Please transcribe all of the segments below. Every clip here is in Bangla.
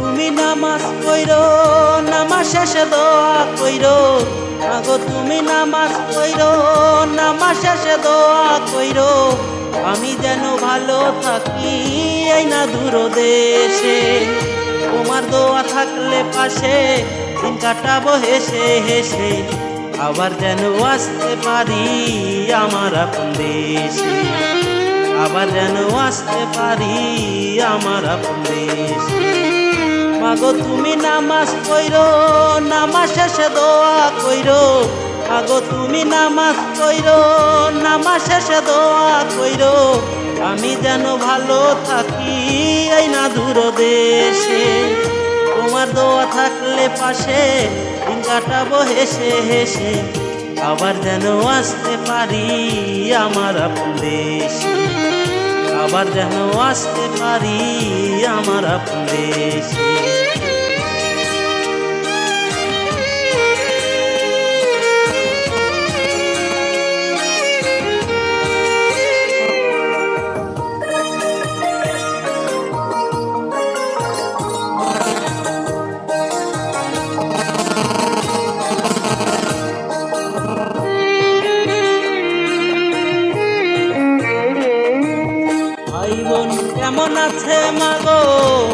তুমি নামাজ কইরো নামাজ শেষে দোয়া কইরো আগো, তুমি নামাজ কইরো নামাজ শেষে দোয়া কইরো আমি যেন ভালো থাকি এই না দূর দেশে। তোমার দোয়া থাকলে পাশে, দিন কাটাবো হেসে হেসে। আবার যেন আসতে পারি আমার আপন দেশে। আবার যেন আসতে পারি আমার আপন দেশে। মাগো তুমি নামাজ কইরো নামাজ শেষে দোয়া কইরো। মাগো তুমি নামাজ কইরো নামাজ শেষে দোয়া কইরো। আমি যেন ভালো থাকি এই না দূর দেশে। তোমার দোয়া থাকলে পাশে, দিন কাটাবো হেসে হেসে। আবার যেন আসতে পারি আমার আপন দেশে। আবার যেন আসতে পারি আমার আপন দেশে। ভাই বোন কেমন আছে মাগো?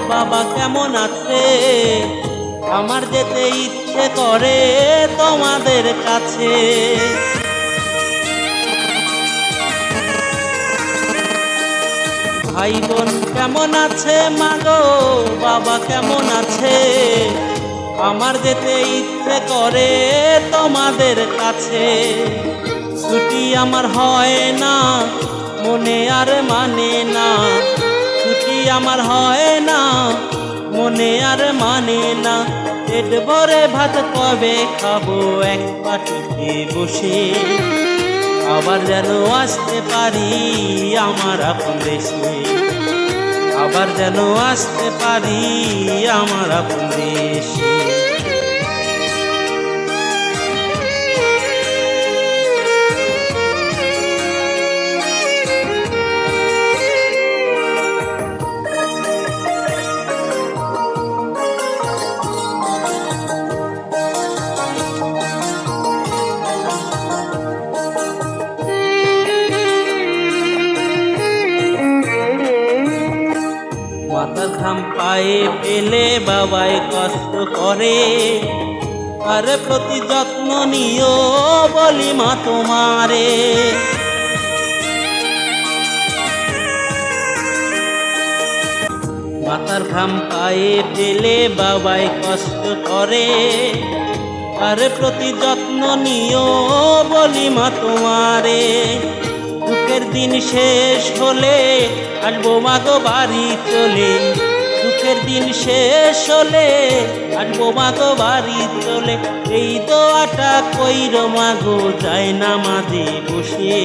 বাবা কেমন আছে? আমার যেতে ইচ্ছে করে তোমাদের কাছে। ভাই বোন কেমন আছে মাগো? বাবা কেমন আছে? আমার যেতে ইচ্ছে করে তোমাদের কাছে। ছুটি আমার হয় না মনে আর মানে না। ছুটি আমার হয় না, মনে আর মানে না। পেট ভরে ভাত কবে খাব, এক পাটিতে বসে। আবার যেন আসতে পারি আমার আপন দেশে। আবার যেন আসতে পারি আমার আপন দেশে। ঘাম পায়ে পেলে বাবাই কষ্ট করে। আর প্রতি যত্ন নিও বলি মা তোমারে। মাথার ঘাম পায়ে পেলে বাবাই কষ্ট করে। আর প্রতি যত্ন নিও বলি মা তোমারে। দুঃখের দিন শেষ হলে আসব মাগো বাড়ি চলে দুঃখের দিন শেষ হলে আসব মাগো বাড়ি চলে এই দোয়াটা কইর মাগো যায় না মাঝে বসে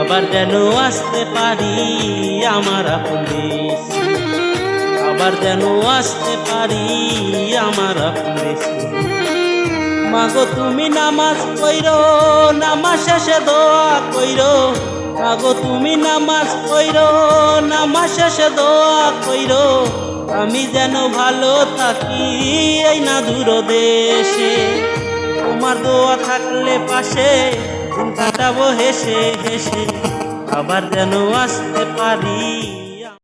আবার যেন আসতে পারি আমার আপন। আবার যেন আসতে পারি আমার আপন। মাগো তুমি নামাজ কইরো নামাজ শেষে দোয়া কইরো মাগো তুমি নামাজ কইরো নামাজ শেষে দোয়া কইরো আমি যেন ভালো থাকি এই না দূর দেশে। তোমার দোয়া থাকলে পাশে কাটাবো হেসে হেসে। আবার যেন আসতে পারি।